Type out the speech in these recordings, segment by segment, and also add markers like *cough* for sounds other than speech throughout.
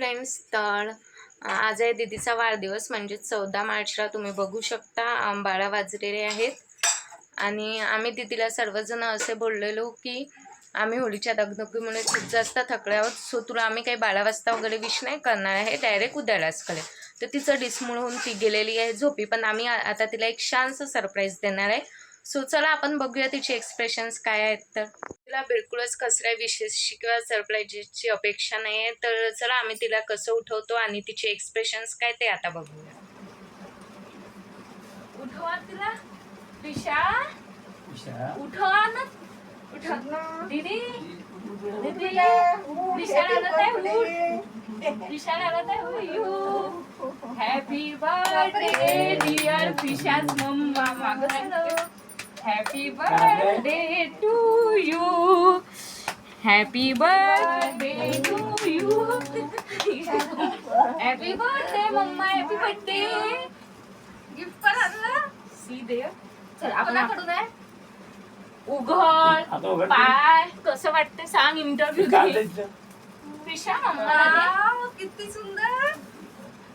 Friends तर आज आहे दीदीचा वाढदिवस म्हणजे चौदा मार्चला तुम्ही बघू शकता. बाळा वाजलेले आहेत. आणि आम्ही दीदीला सर्वजण असे बोललेलो की आम्ही होळीच्या दगदगीमुळे खूप जास्त थकले आहोत. सो तुला आम्ही काही बारा वाजता वगैरे विश नाही करणार आहे. डायरेक्ट उद्यालाच करेल. तर तिचं डिसमूळ होऊन ती गेलेली आहे झोपी. पण आम्ही आता तिला एक छानसं सरप्राईज देणार आहे. सो चला आपण बघूया तिचे एक्सप्रेशन्स काय आहेत तर. तिला बिलकुलच कसल्या विशेष किंवा सरप्राईजची अपेक्षा नाही आहे तर चला आम्ही तिला कसं उठवतो आणि तिचे एक्सप्रेशन्स काय ते आता बघूया. उठवा तिला. दिशा. उषा उठवा ना. दीदी. दीदी. उठ. आहे. हॅपी बर्थडे डिअर फिशाज मम्मा. मागं happy birthday to you happy birthday to you happy birthday mamma happy birthday gift कर आणलं. सी दे चल आपल्याकडून आहे? उघड. पाय. कसं वाटतं सांग इंटरव्ह्यू घे? फिशा मम्मा. किती सुंदर.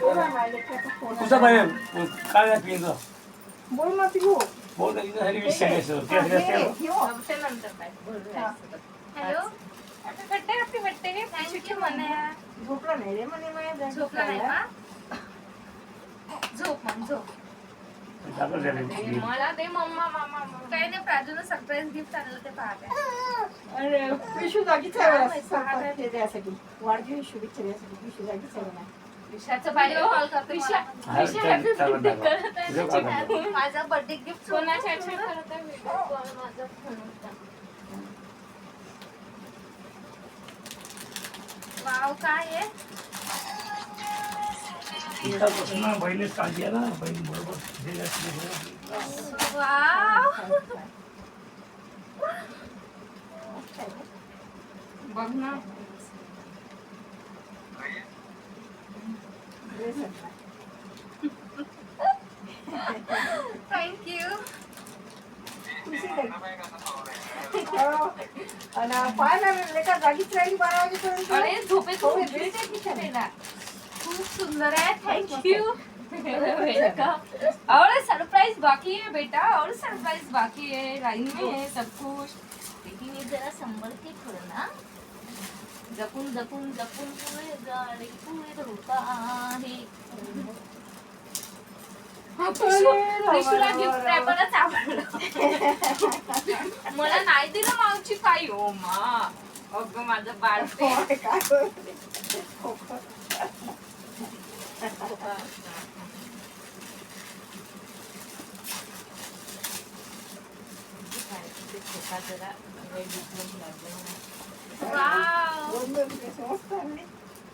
तुझा काय? बोल ना पिऊ बोल ना, तिथं वीस. ते थँक्यू म्हणा झोपला नाही रे म्हणे माझ्या झोपला नाही का? झोप झोप. मला दे मम्मा मामा काही नाही प्राजूला सरप्राईज गिफ्ट आणलं ते पाहते. अरे पिशू हे द्यासाठी वाढदिवस शुभेच्छा द्यासाठी पिशू म्हणा. विशाचं पाहिजे कॉल करतो विशा हा, विशा माझा बर्थडे गिफ्ट कोणाच्या आठवण करत आहे व्हिडिओ कॉल माझा फोन होता. वाव काय आहे? इथपासून ना बहिणीच काळजी आहे ना. बहीण बरोबर दिली असली बरोबर. वाव. बघ ना ड्रेस आहे. थँक्यू खुशी झाली. हो. आणि पाय ना लेका जागीच राहिली *laughs* बारा वाजेपर्यंत. अरे झोपेत बिचारीला. खूप सुंदर आहे. *laughs* और सरप्राइज बाकी है बेटा. और सरप्राइज बाकी है लाइन में है सब कुछ. लेकिन ये जरा संभल के करो ना. जपून जपून जपून पुढे गाडी पुढे आहे मला नाही दिलं मावची काही. हो मा. अगं माझं बाळपे *laughs* होय, *laughs*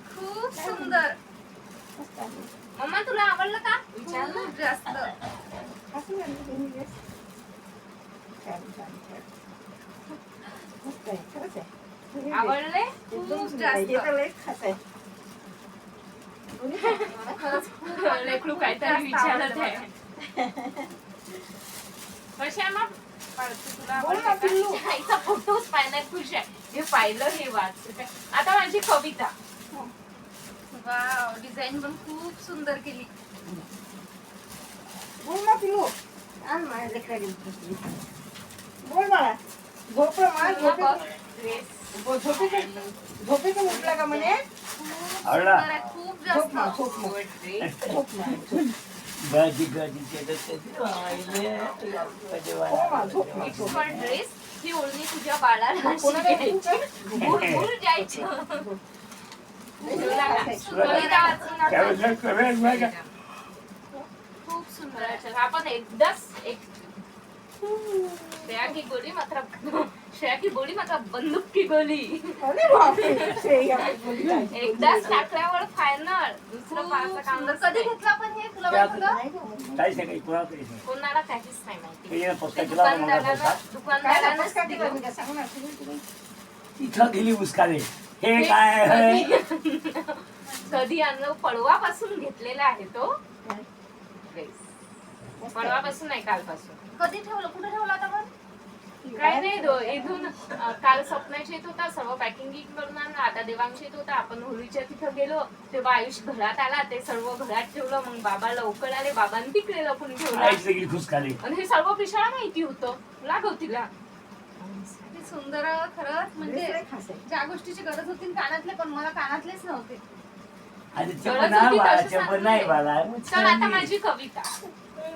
खूप सुंदर. मम्मा तुला आवडलं का? ना जास्त. आवडले खूप जास्त. खूप लेकरू काहीतरी विचारत आहे. कशा मग तुला फोटोच पाहण्यात खुश आहे. हे पाहिलं हे वाच आता माझी कविता वाव डिझाईन पण खूप सुंदर केली बोल ना पिलू आण माझ्या लेकराला इकडे. बोल बाळा झोप उठला का म्हणे आवडला? खूप झोप जास्त झोप झोप. गाजी गाजीच्या डोक्यात राहिले. गाजी हो मा, झोप. झोप. ड्रेस ही ओढणी तुझ्या बाळाला *laughs* जायचं? *laughs* खूप सुंदर आहे. आपण एकदाच एक गोळी मात्र श्रेया की बोली माका बंदूक की गोली अरे बापरे श्रेया बोलली काय? एकदाच टाकल्यावर फायनल दुसरं पाहायचं काम कधी घेतला पण हे? तुला माहिती का? नाही कोणाला काहीच नाही माहिती. ते ते दुकानदाराला. काय का मी काय सांगू ना तुम्ही तुम्ही. तिथं गेली उस्कारे हे काय आहे? कधी आणलं पडवापासून घेतलेला आहे तो? ड्रेस पडवापासून नाही कालपासून. कधी ठेवलं? कुठे ठेवला आता पण काय नाही दो इथून काल स्वप्नाची येत होता सर्व पॅकिंग करून आणलं आता देवांशी येत होता आपण होळीच्या तिथं गेलो तेव्हा आयुष घरात आला ते सर्व घरात ठेवलं मग बाबा लवकर आले बाबांनी तिकडे लपून ठेवलं. खुसकाले आणि हे सर्व पिशाळा माहिती होतं लागव तिला किती सुंदर खरंच म्हणजे. ज्या गोष्टीची गरज होती कानातले पण मला कानातलेच नव्हते. चल आता माझी कविता.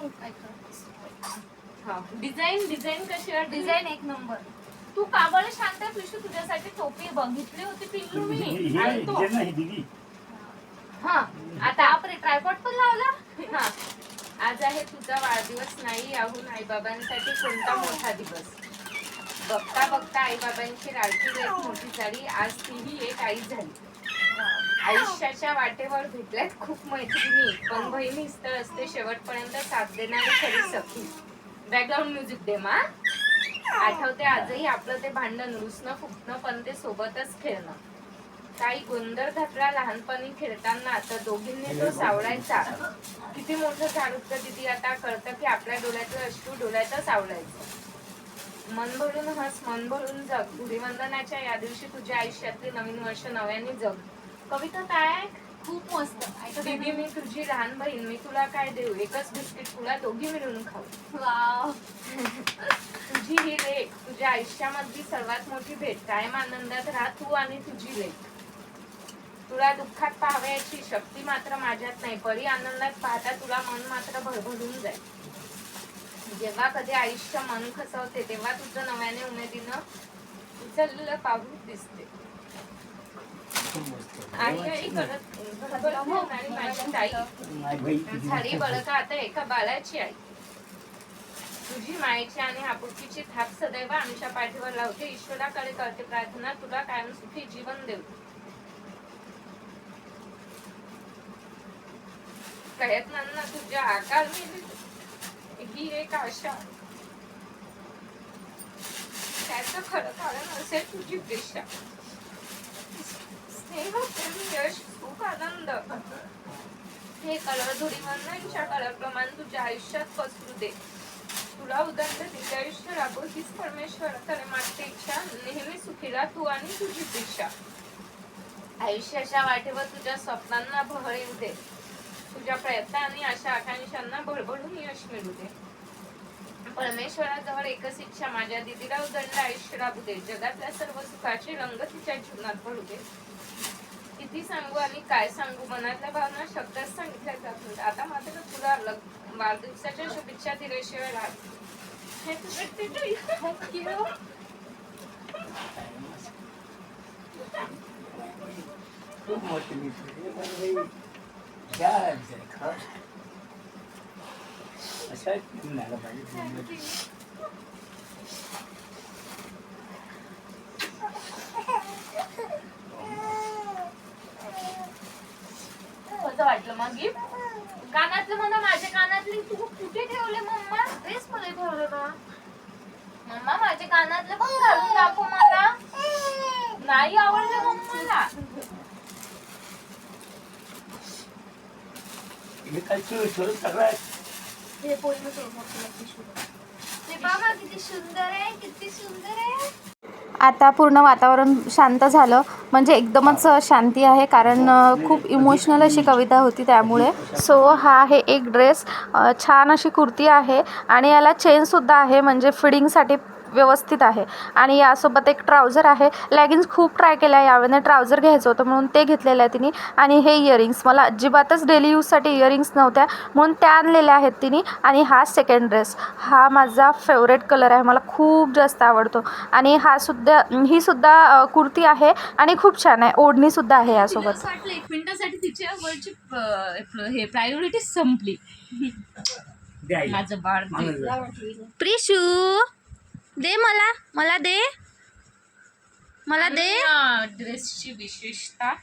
ऐका. डिझाईन डिझाईन कशी आहे? डिझाईन एक नंबर. तू काबळ शांत पिशू तुझ्यासाठी टोपी बघितली होती पिल्लू मी. हे आणि तो. हे हा. आता बापरे ट्रायपॉड पण लावला. हा. आज आहे तुझा वाढदिवस नाही याहून आईबाबांसाठी कोणता मोठा दिवस? बघता बघता आईबाबांची लाडकी लेक मोठी झाली आज तीही एक आई झाली. आयुष्याच्या वाटेवर भेटल्यात खूप मैत्रिणी पण बहिणीच तर असते शेवटपर्यंत साथ देणारी खरी सखी. बॅकग्राऊंड म्युझिक दे मा. आठवते आजही आपलं ते भांडण रुसणं फुटणं पण ते सोबतच खेळणं. काही गोंधळ घातला लहानपणी खेळताना तर दोघींनी तो सावळायचा. किती मोठं झाड होतं तिथे आता कळतं की आपल्या डोळ्यातलं अश्रू डोळ्यातच आवडायचं मन भरून हस मन भरून जग. गुढीवंदनाच्या या दिवशी तुझ्या आयुष्यातले नवीन वर्ष नव्याने जग. कविता काय? खूप मस्त. दीदी मी तुझी लहान बहीण मी तुला काय देऊ? एकच बिस्किट तुला दोघी मिळून खाऊ. वाव. तुझी ही लेख तुझ्या आयुष्यामधली सर्वात मोठी भेट. कायम आनंदात राहा तू आणि तुझी लेख. तुला दुःखात पाहावयाची शक्ती मात्र माझ्यात नाही. परी आनंदात पाहता तुला मन मात्र भरभरून जाईल. जेव्हा कधी आयुष्य मन खसवते तेव्हा तुझं नव्याने उमेदीनं उचललेलं पाऊल दिसते आई आई करत घडबड फिरणारी माझी ताई नाही बाई झाली बळका आता एका बाळाची आई तुझी मायेची आणि आपुलकीची थाप सदैव आमच्या पाठीवर लावते ईश्वराकडे करते प्रार्थना तुला कायम सुखी जीवन देऊ प्रयत्नांना तुझ्या आकार ही एक आशा त्याचं खरं कारण असेल तुझी दिशा स्नेह प्रेम यश सुख आनंद हे कलर धुळीवंदनच्या कलरप्रमाणे तुझ्या आयुष्यात पसरू दे. तुला उदंत दिव्य आयुष्य राबो हीच परमेश्वराकडे मागते इच्छा. नेहमी सुखीला तू आणि तुझी दिशा. आयुष्याच्या वाटेवर तुझ्या स्वप्नांना भर येऊ दे. तुझ्या प्रयत्न आणि अशा आकांक्षांना भरभरून यश मिळू दे. परमेश्वराजवळ एकच इच्छा माझ्या दिदीला उदंड आयुष्य राबू दे. जगातल्या सर्व सुखाचे रंग तिच्या जीवनात भरू दे. किती सांगू आणि काय सांगू मनातल्या भावना शब्दात सांगितल्या जात. आता मात्र तुला वाढदिवसाच्या शुभेच्छा दिल्याशिवाय राहत. खूप मोठी मित्र? अशा पाहिजे वाटलं मग gift? कानातलं म्हणा माझ्या कानातले. तू कुठे ठेवले मम्मा? ड्रेस मध्ये ठेवलं का? मम्मा माझे कानातले पण घालून दाखव मला. नाही आवडले मम्माला. काय चोर चोर सगळं हे पोळी ते बघा किती सुंदर आहे किती सुंदर आहे. आता पूर्ण वातावरण शांत झालं. म्हणजे एकदमच शांती आहे कारण खूप इमोशनल अशी कविता होती त्यामुळे. सो हा आहे एक ड्रेस छान अशी कुर्ती आहे आणि याला चेनसुद्धा आहे म्हणजे फिडिंगसाठी व्यवस्थित आहे. आणि यासोबत एक ट्राउझर आहे. लॅगिन्स खूप ट्राय केल्या यावेळेने ट्राउझर घ्यायचं होतं म्हणून ते घेतलेलं आहे तिने. आणि हे इयरिंग्स मला अजिबातच डेली यूजसाठी इयरिंग्स नव्हत्या म्हणून त्या आणलेल्या आहेत तिने. आणि हा सेकंड ड्रेस हा माझा फेवरेट कलर आहे. मला खूप जास्त आवडतो. आणि हा सुद्धा ही सुद्धा कुर्ती आहे आणि खूप छान आहे. ओढणीसुद्धा आहे यासोबत. एक मिनिटासाठी हे प्रायोरिटी संपली. माझं बाळ. प्रिशू! दे मला मला दे. मला दे. ड्रेसची विशेषता?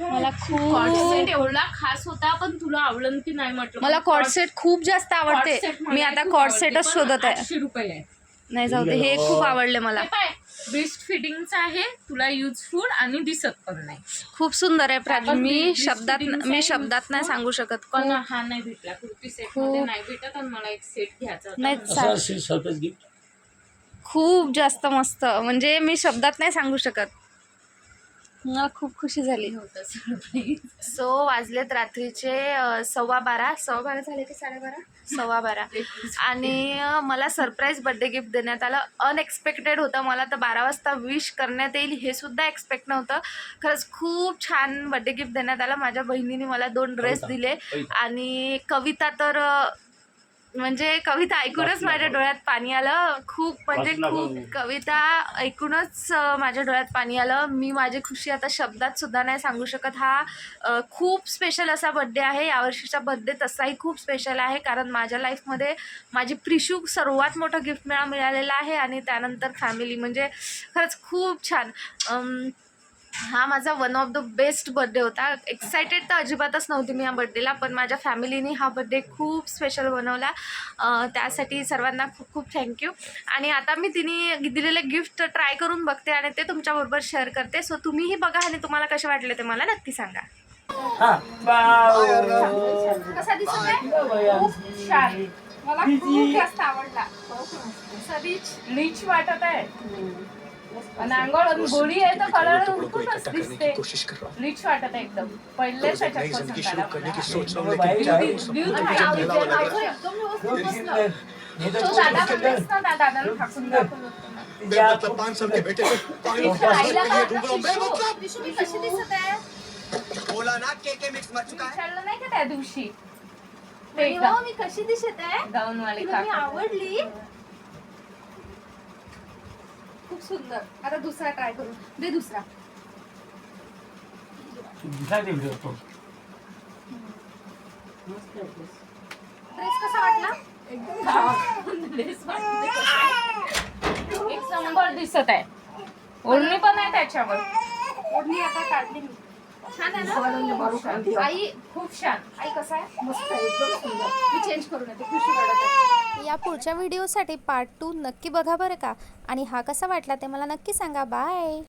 मला खूप कॉर्डसेट एवढा खास होता पण तुला आवडलं की नाही म्हटलं. मला कॉर्डसेट खूप जास्त आवडते. मी आता कॉर्डसेटच शोधत आहे. रुपये आहे. नाही जाऊ दे हे खूप आवडले मला. बेस्ट फिटिंगचा आहे तुला युजफुल आणि दिसत पण नाही. खूप सुंदर आहे प्राजू. आपण मी शब्दात fittings मी आहे, शब्दात नाही useful. सांगू शकत. पण खूप हा नाही भेटला कुर्ती सेट खूप- मध्ये नाही भेटत आणि मला एक सेट घ्यायचा होता. नाही म्हणून. चा- असं सरप्राईज गिफ्ट खूप जास्त मस्त. म्हणजे मी शब्दात नाही सांगू शकत. मला खूप खुशी झाली. होतं. सो वाजलेत रात्रीचे अ, सव्वा बारा. सव्वा बारा झाले की साडेबारा? सव्वा बारा. आणि अ, मला सरप्राईज बड्डे गिफ्ट देण्यात आलं. अनएक्सपेक्टेड होतं. मला तर बारा वाजता विश करण्यात येईल हे सुद्धा एक्सपेक्ट नव्हतं. खरंच खूप छान बड्डे गिफ्ट देण्यात आलं. माझ्या बहिणीने मला दोन ड्रेस दिले. आणि कविता तर अ, म्हणजे कविता ऐकूनच माझ्या. डोळ्यात पाणी आलं. खूप म्हणजे. खूप कविता ऐकूनच माझ्या डोळ्यात पाणी आलं. मी माझी खुशी आता शब्दात सुद्धा नाही सांगू शकत. हा खूप स्पेशल असा बड्डे आहे. यावर्षीचा बड्डे तसाही खूप स्पेशल आहे. कारण माझ्या लाईफमध्ये माझी प्रिशू सर्वात मोठं गिफ्ट मिळा मिळालेलं आहे. आणि त्यानंतर फॅमिली म्हणजे खरंच खूप छान. हा माझा one of the best birthday होता. एक्सायटेड तर अजिबातच नव्हती मी या बड्डेला पण माझ्या फॅमिलीने हा बड्डे खूप स्पेशल बनवला. अं, त्यासाठी सर्वांना खूप खूप थँक्यू आणि आता मी तिने दिलेले गिफ्ट ट्राय करून बघते आणि ते तुमच्याबरोबर शेअर करते. सो तुम्हीही बघा आणि तुम्हाला कसे वाटले ते मला नक्की सांगा. हा. कसा दिसत मला खूप जास्त आवडला. सरीच लीच वाटत आहे. आणि अंगावर गोळी आहे तर कलर उठूनच दिसते. लीच वाटत आहे एकदम. हे हूँ आहे बोला ना के के मिक्स मर चुका है विचारलं नाही का त्या दिवशी? ते आणि एकदम हो, मी कशी दिसत आहे? गाऊन वाले. आवडली? खूप सुंदर. आता दुसरा ट्राय करू. दे दुसरा. दिसा दे video तो. ड्रेस कसा वाटला. एक नंबर दिसत आहे. ओढणी पण आहे त्याच्यावर. ओढणी आता काढली मी. छान आहे ना? आई खूप छान. आई कसा आहे? मस्त आहे एकदम सुंदर. मी चेंज करून येते खुशी वाटत आहे. या पुढच्या व्हिडिओसाठी पार्ट टू नक्की बघा बरं का. आणि हा कसा वाटला ते मला नक्की सांगा. बाय